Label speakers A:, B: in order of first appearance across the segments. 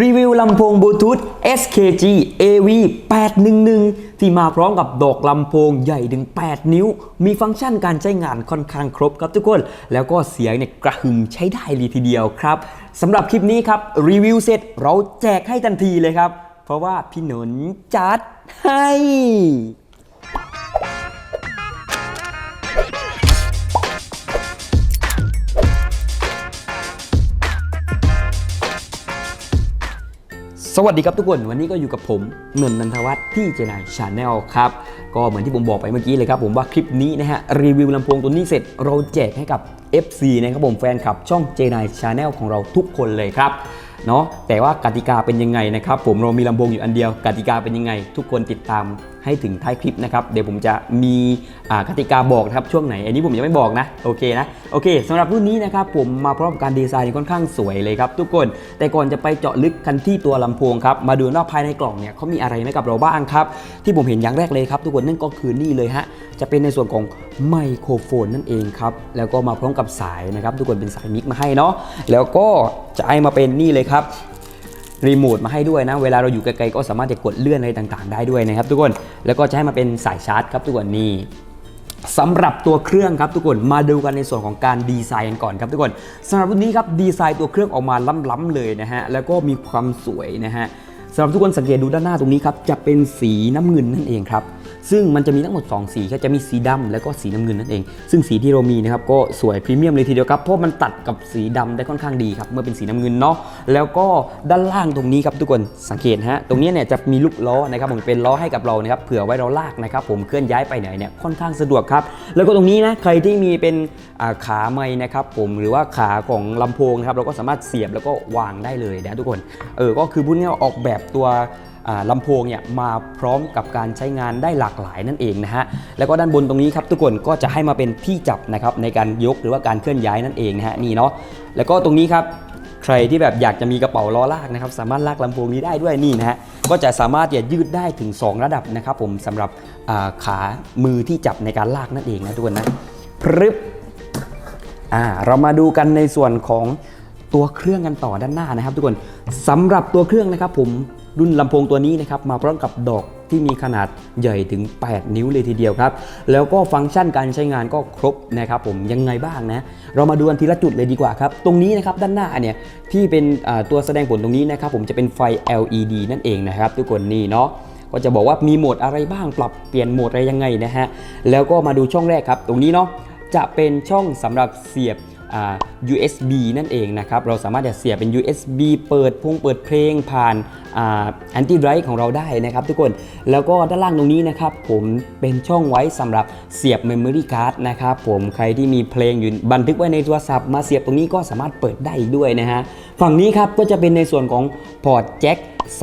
A: รีวิวลำโพงบลูทูธ SKG AV 811 ที่มาพร้อมกับดอกลำโพงใหญ่ถึง 8 นิ้ว มีฟังก์ชันการใช้งานค่อนข้างครบครับทุกคน แล้วก็เสียงเนี่ยกระหึ่มใช้ได้เลยทีเดียวครับสำหรับคลิปนี้ครับ รีวิวเสร็จเราแจกให้ทันทีเลยครับ เพราะว่าพี่หนนจัดให้ สวัสดีครับทุกคน วันนี้ก็อยู่กับผมนนท์นันทวัฒน์ที่เจนายชาแนลครับ ก็เหมือนที่ผมบอกไปเมื่อกี้เลยครับผมว่าคลิปนี้นะฮะ รีวิวลำโพงตัวนี้เสร็จเราแจกให้กับ FC นะครับผมแฟนคลับ ช่องเจนายชาแนลของเราทุกคนเลยครับเนาะแต่ว่ากติกาเป็นยังไงนะครับผมเรามีลำโพงอยู่อันเดียว กติกาเป็นยังไง ทุกคนติดตาม ให้ถึงท้ายคลิปนะครับเดี๋ยวผมจะมีอ่ากติกาบอกนะครับช่วงไหน อันนี้ผมยังไม่บอกนะโอเคนะโอเคสำหรับรุ่นนี้นะครับผมมาพร้อมกับการดีไซน์ที่ค่อนข้างสวยเลยครับทุกคน แต่ก่อนจะไปเจาะลึกกันที่ตัวลำโพงครับมาดูว่าภายในกล่องเนี่ยเขามีอะไรให้กับเราบ้างครับ ที่ผมเห็นอย่างแรกเลยครับ ทุกคนนั่นก็คือนี่เลยฮะจะเป็นในส่วนของไมโครโฟนนั่นเองครับแล้วก็มาพร้อมกับสายนะครับ ทุกคนเป็นสายมิกมาให้เนาะแล้วก็จะให้มาเป็นนี่เลยครับ รีโมทมาให้ด้วยนะ เวลาเราอยู่ไกลๆก็สามารถจะกดเลื่อนอะไรต่างๆ ได้ด้วยนะครับทุกคน แล้วก็จะให้มาเป็นสายชาร์จครับทุกคนนี่สำหรับตัวเครื่องครับทุกคนมาดูกันในส่วนของการดีไซน์กันก่อนครับทุกคนสำหรับรุ่นนี้ครับดีไซน์ตัวเครื่องออกมาล้ำๆเลยนะฮะแล้วก็มีความสวยนะฮะสำหรับทุกคนสังเกตดูด้านหน้าตรงนี้ครับจะเป็นสีน้ำเงินนั่นเองครับ ซึ่งมันจะมีทั้งหมด 2 สีครับจะมีสีดำแล้วก็สีน้ำเงินนั่นเอง ซึ่งสีที่เรามีนะครับก็สวยพรีเมียมเลยทีเดียวครับเพราะมันตัดกับสีดำได้ค่อนข้างดีครับเมื่อเป็นสีน้ำเงินเนาะแล้วก็ด้านล่างตรงนี้ครับทุกคนสังเกตฮะตรงนี้เนี่ยจะมีลูกล้อนะครับผมเป็นล้อให้กับเรานะครับเผื่อไว้เราลากนะครับผมเคลื่อนย้ายไปไหนเนี่ยค่อนข้างสะดวกครับแล้วก็ตรงนี้นะใครที่มีเป็นขาไม้นะครับผมหรือว่าขาของลำโพงนะครับเราก็สามารถเสียบแล้วก็วางได้เลยนะทุกคนเออก็คือพูดง่ายๆว่าออกแบบตัว ลำโพงเนี่ยมาพร้อมกับการใช้งานได้หลากหลายนั่นเองนะฮะแล้วก็ด้านบนตรงนี้ครับทุกคนก็จะให้มาเป็นที่จับนะครับในการยกหรือว่าการเคลื่อนย้ายนั่นเองนะฮะนี่เนาะแล้วก็ตรงนี้ครับใครที่แบบอยากจะมีกระเป๋าล้อลากนะครับสามารถลากลำโพงนี้ได้ด้วยนี่นะฮะก็จะสามารถเนี่ยยืดได้ถึง 2 ระดับนะครับผมสำหรับาขามือที่จับในการลากนั่นเองนะทุกคนนะพรึบอ่าเรามาดูกันในส่วนของตัวเครื่องกันต่อด้านหน้านะครับ ทุกคนสำหรับตัวเครื่องนะครับผม รุ่นลำโพงตัวนี้นะครับมาพร้อมกับดอกที่มีขนาดใหญ่ถึง 8 นิ้วเลยทีเดียวครับ แล้วก็ฟังก์ชันการใช้งานก็ครบนะครับผมยังไงบ้างนะ เรามาดูกันทีละจุดเลยดีกว่าครับ ตรงนี้นะครับด้านหน้าเนี่ยที่เป็นตัวแสดงผลตรงนี้นะครับผมจะเป็นไฟ LED นั่นเองนะครับ ทุกคนนี่เนาะก็จะบอกว่ามีโหมดอะไรบ้างปรับเปลี่ยนโหมดอะไรยังไงนะฮะแล้วก็มาดูช่องแรกครับ ตรงนี้เนาะจะเป็นช่องสำหรับเสียบ USB นั่นเองนะครับ เราสามารถจะเสียบเป็น USB เปิดพงเปิดเพลงผ่านแอนตี้ไรท์ของเราได้นะครับทุกคน แล้วก็ด้านล่างตรงนี้นะครับผมเป็นช่องไว้สำหรับเสียบ Memory Card นะครับผมใครที่มีเพลงอยู่บันทึกไว้ในโทรศัพท์มาเสียบตรงนี้ก็สามารถเปิดได้ด้วยนะฮะ ฝั่งนี้ครับก็จะเป็นในส่วนของพอร์ตแจ็ค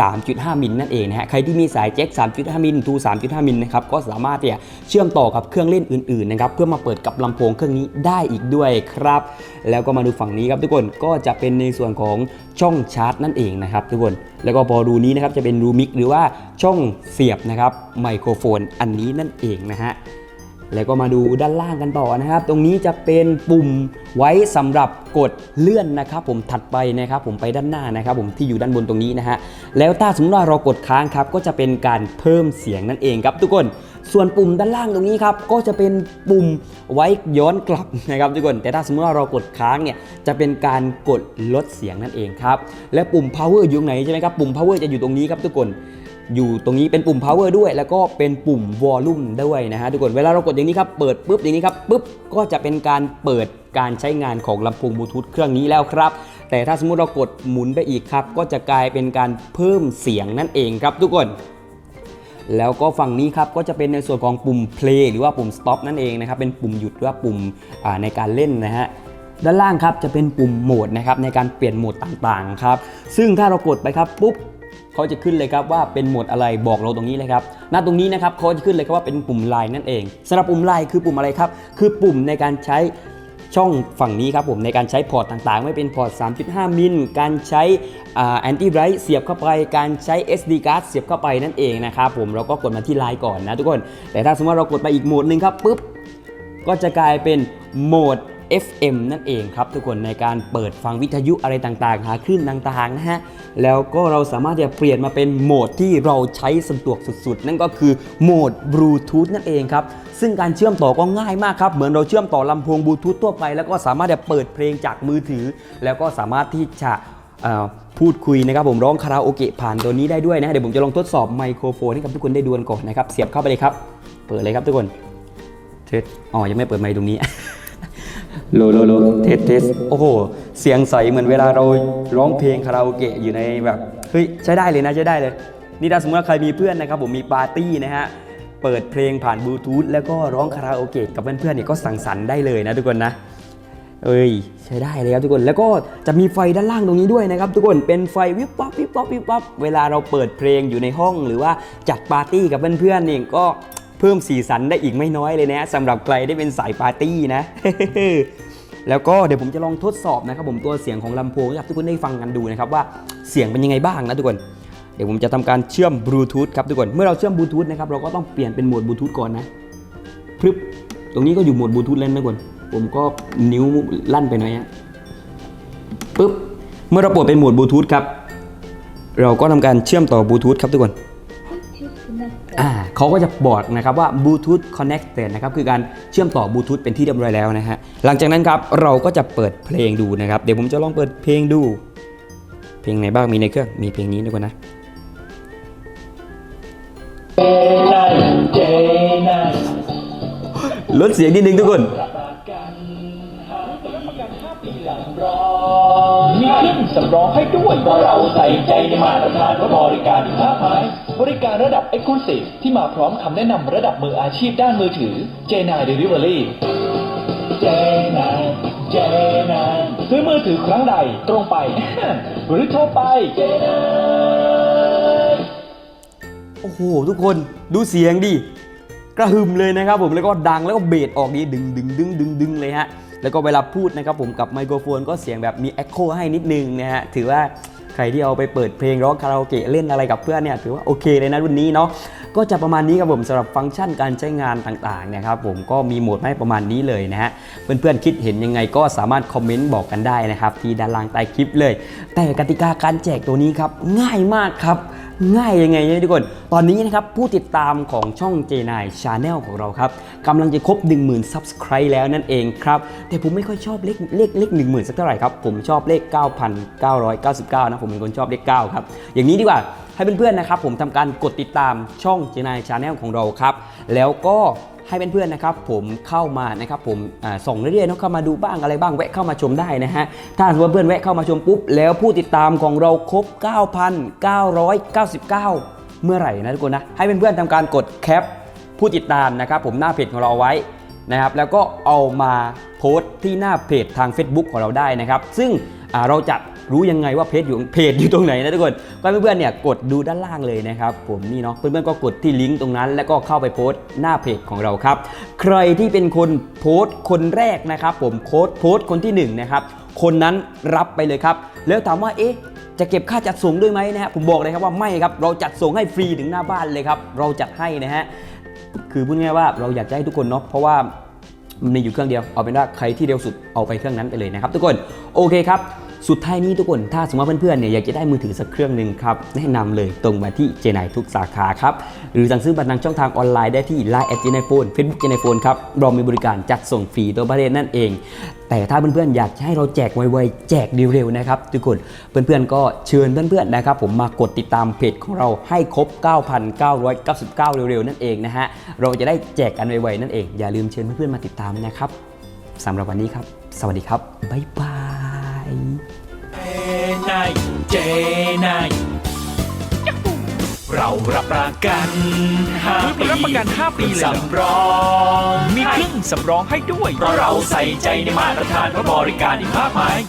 A: 3.5 มิลนั่นเองนะฮะใครที่มีสายแจ็ค 3.5 มิลทู3.5 มิลนะครับก็สามารถที่จะเชื่อมต่อกับเครื่องเล่นอื่นๆนะครับเพื่อมาเปิดกับลำโพงเครื่องนี้ได้อีกด้วยครับ แล้วก็มาดูฝั่งนี้ครับทุกคนก็จะเป็นในส่วนของช่องชาร์จนั่นเองนะครับทุกคนแล้วก็พอรูนี้นะครับจะเป็นรูมิกหรือว่าช่องเสียบนะครับไมโครโฟนอันนี้นั่นเองนะฮะ แล้วก็มาดูด้านล่างกันต่อนะครับ ตรงนี้จะเป็นปุ่มไว้สำหรับกดเลื่อนนะครับ ผมถัดไปนะครับผมไปด้านหน้านะครับ ผมที่อยู่ด้านบนตรงนี้นะฮะแล้วถ้าสมมติว่าเรากดค้างครับ ก็จะเป็นการเพิ่มเสียงนั่นเองครับ ทุกคนส่วนปุ่มด้านล่างตรงนี้ครับก็จะเป็นปุ่มไว้ย้อนกลับนะครับทุกคน แต่ถ้าสมมติว่าเรากดค้างเนี่ยจะเป็นการกดลดเสียงนั่นเองครับและปุ่ม power อยู่ไหนใช่ไหมครับปุ่ม power จะอยู่ตรงนี้ครับทุกคน อยู่ตรงนี้เป็นปุ่ม power ด้วย แล้วก็เป็นปุ่ม volume ด้วยนะฮะทุกคนเวลาเรากดอย่างนี้ครับเปิดปุ๊บอย่างนี้ครับปุ๊บก็จะเป็นการเปิดการใช้งานของลำโพงบลูทูธเครื่องนี้แล้วครับ แต่ถ้าสมมุติเรากดหมุนไปอีกครับ ก็จะกลายเป็นการเพิ่มเสียงนั่นเองครับทุกคนแล้วก็ฝั่งนี้ครับก็จะเป็นในส่วนของปุ่ม play หรือว่าปุ่ม stop นั่นเองนะครับเป็นปุ่มหยุดหรือว่าปุ่มในการเล่นนะฮะด้านล่างครับจะเป็นปุ่มโหมดนะครับในการเปลี่ยนโหมดต่างๆครับซึ่งถ้าเรากดไปครับปุ๊บ เขาจะขึ้นเลยครับว่าเป็นโหมดอะไรบอกเราตรงนี้เลยครับหน้าตรงนี้นะครับเขาจะขึ้นเลยครับว่าเป็นปุ่มไลน์นั่นเองสำหรับปุ่มไลน์คือปุ่มอะไรครับ คือปุ่มในการใช้ช่องฝั่งนี้ครับผมในการใช้พอร์ตต่างๆ ไม่เป็นพอร์ต 3.5 มิล การใช้แอนตี้ไรท์เสียบเข้าไป การใช้ SD card เสียบเข้าไปนั่นเองนะครับผมเราก็กดมาที่ไลน์ก่อนนะทุกคน แต่ถ้าสมมติว่าเรากดไปอีกโหมดหนึ่งครับปุ๊บก็จะกลายเป็นโหมด FM นั่นเองครับทุกคนในการเปิดฟังวิทยุอะไรต่างๆ หาคลื่นต่างๆนะฮะ แล้วก็เราสามารถจะเปลี่ยนมาเป็นโหมดที่เราใช้สะดวกสุดๆ นั่นก็คือโหมดบลูทูธนั่นเองครับ ซึ่งการเชื่อมต่อก็ง่ายมากครับ เหมือนเราเชื่อมต่อลำโพงบลูทูธทั่วไป แล้วก็สามารถจะเปิดเพลงจากมือถือ แล้วก็สามารถที่จะเอ่อพูดคุยนะครับผมร้องคาราโอเกะผ่านตัวนี้ได้ด้วยนะเดี๋ยวผมจะลองทดสอบไมโครโฟนให้กับทุกคนได้ดูกันก่อนนะครับเสียบเข้าไปเลยครับ เปิดเลยครับทุกคนเทสอ๋อยังไม่เปิดไมค์ตรงนี้ โลโลโลเทสเทสโอ้โห เสียงใสเหมือนเวลาเราร้องเพลงคาราโอเกะอยู่ในแบบ เฮ้ย ใช้ได้เลยนะ ใช้ได้เลย นี่ถ้าสมมติว่าใครมีเพื่อนนะครับ ผมมีปาร์ตี้นะฮะ เปิดเพลงผ่านบลูทูธแล้วก็ร้องคาราโอเกะกับเพื่อนๆเนี่ยก็สั่งสรรค์ได้เลยนะทุกคนนะ เอ้ย ใช้ได้เลยครับทุกคน แล้วก็จะมีไฟด้านล่างตรงนี้ด้วยนะครับ ทุกคน เป็นไฟวิบวับวิบวับวิบวับ เวลาเราเปิดเพลงอยู่ในห้อง หรือว่าจัดปาร์ตี้กับเพื่อนๆเนี่ยก็ เพิ่มสีสันได้อีกไม่น้อยเลยนะสำหรับใครได้เป็นสายปาร์ตี้นะ แล้วก็เดี๋ยวผมจะลองทดสอบนะครับผมตัวเสียงของลำโพงให้กับทุกคนได้ฟังกันดูนะครับว่าเสียงเป็นยังไงบ้างนะทุกคนเดี๋ยวผมจะทำการเชื่อมบลูทูธครับทุกคนเมื่อเราเชื่อมบลูทูธนะครับเราก็ต้องเปลี่ยนเป็นโหมดบลูทูธก่อนนะพรึบตรงนี้ก็อยู่โหมดบลูทูธเล่นนะทุกคนผมก็นิ้วลั่นไปหน่อยฮะปึ๊บเมื่อเราเปิดเป็นโหมดบลูทูธครับเราก็ทำการเชื่อมต่อบลูทูธครับทุกคนอ่า เขาก็จะบอกนะครับว่า Bluetooth connected นะครับคือการเชื่อมต่อบลูทูธเป็นที่เรียบร้อยแล้วนะฮะหลังจากนั้นครับเราก็จะเปิดเพลงดูนะครับเดี๋ยวผมจะลองเปิดเพลงดู เพลงไหนบ้างมีในเครื่องมีเพลงนี้ด้วยกันนะลดเสียงนิดนึงทุกคน
B: มีเครื่องสำรองให้ด้วยเพราะเราใส่ใจในมาตรฐานและบริการที่มากมาย การระดับ e x c l u s i v e ที่มาพร้อมคำแนะนำระดับมืออาชีพด้านมือถือ J9 Delivery J9 J9 ซื้อมือถือครั้งใดตรงไป หรือโทรไป J9
A: โอ้โห ทุกคนดูเสียงดิกระหึ่มเลยนะครับผมแล้วก็ดังแล้วก็เบสออกดีดึงดึงดึงดึงดึงเลยฮะแล้วก็เวลาพูดนะครับผมกับไมโครโฟนก็เสียงแบบมี e อ h o ให้นิดนึงนะฮะถือว่า รที่เอาไปเปิดเพลงร้องคาราโอเกะเล่นอะไรกับเพื่อนเนี่ยถือว่าโอเคเลยนะรุ่นนี้เนาะก็จะประมาณนี้ครับผมสำหรับฟังก์ชันการใช้งานต่างๆนะครับผมก็มีโหมดให้ประมาณนี้เลยนะฮะเพื่อนๆคิดเห็นยังไงก็สามารถคอมเมนต์บอกกันได้นะครับที่ด้านล่างใต้คลิปเลย แต่กติกาการแจกตัวนี้ครับง่ายมากครับง่ายยังไงเนี่ยทุกคน ตอนนี้นะครับผู้ติดตามของช่อง J9 Channel ของเราครับกำลังจะครบ 10,000 Subscribe แล้วนั่นเองครับ แต่ผมไม่ค่อยชอบเลขเลขเลข10,000 สักเท่าไหร่ครับ ผมชอบเลข 9,999 นะผมเป็นคนชอบเลข9ครับ อย่างนี้ดีกว่าให้เพื่อนๆนะครับ ผมทำการกดติดตามช่อง J9 Channel ของเราครับ แล้วก็ให้เพื่อนๆนะครับ ผมเข้ามานะครับผมส่งเรื่อยๆเนะเข้ามาดูบ้างอะไรบ้างแวะเข้ามาชมได้นะฮะถ้าสมมติว่าเพื่อนแวะเข้ามาชมปุ๊บแล้วผู้ติดตามของเราครบ 9,999 เมื่อไหร่นะทุกคนนะให้เพื่อนๆทำการกดแคปผู้ติดตามนะครับ ผมหน้าเพจของเราเอาไว้นะครับ แล้วก็เอามาโพสต์ที่หน้าเพจทาง Facebook ของเราได้นะครับ ซึ่งเราจะ รู้ยังไงว่าเพจอยู่เพจอยู่ตรงไหนนะทุกคนก็เพื่อนๆเนี่ยกดดูด้านล่างเลยนะครับผมนี่เนาะเพื่อนๆก็กดที่ลิงก์ตรงนั้น แล้วก็เข้าไปโพสต์หน้าเพจของเราครับ ใครที่เป็นคนโพสต์คนแรกนะครับ ผมโค้ดโพสต์คนที่หนึ่งนะครับคนนั้นรับไปเลยครับ แล้วถามว่าเอ๊ะจะเก็บค่าจัดส่งด้วยไหมนะฮะผมบอกเลยครับว่าไม่ครับ เราจัดส่งให้ฟรีถึงหน้าบ้านเลยครับ เราจัดให้นะฮะคือพูดง่ายว่าเราอยากจะให้ทุกคนเนาะเพราะว่ามันมีอยู่เครื่องเดียวเอาเป็นว่าใครที่เร็วสุดเอาไปเครื่องนั้นไปเลยนะครับทุกคนโอเคครับ สุดท้ายนี้ทุกคนถ้าสมมติว่าเพื่อนๆเนี่ยอยากจะได้มือถือสักเครื่องหนึ่งครับแนะนำเลยตรงมาที่เจไนทุกสาขาครับหรือสั่งซื้อบัตรทางช่องทางออนไลน์ได้ที่ Line แอดเจไนโฟนเฟซบุ๊กเจไนโฟนครับเรามีบริการจัดส่งฟรีตัวประเทศนั่นเอง แต่ถ้าเพื่อนๆอยากให้เราแจกไวๆแจกเร็วๆนะครับทุกคนเพื่อนๆก็เชิญเพื่อนๆนะครับผมมากดติดตามเพจของเราให้ครบ 9,999 เร็วๆนั่นเองนะฮะเราจะได้แจกกันไวๆนั่นเองอย่าลืมเชิญเพื่อนๆมาติดตามนะครับสำหรับวันนี้ครับ สวัสดีครับ บ๊ายบาย
B: นายเจนายเรารับประกันห้า
C: ปีรับประกัน5ปีเลยเหรอ
B: สำรอง
C: มีเครื่องสำรองให้ด้วย
B: เพราะเราใส่ใจในมาตรฐานและบริการอีกมากมาย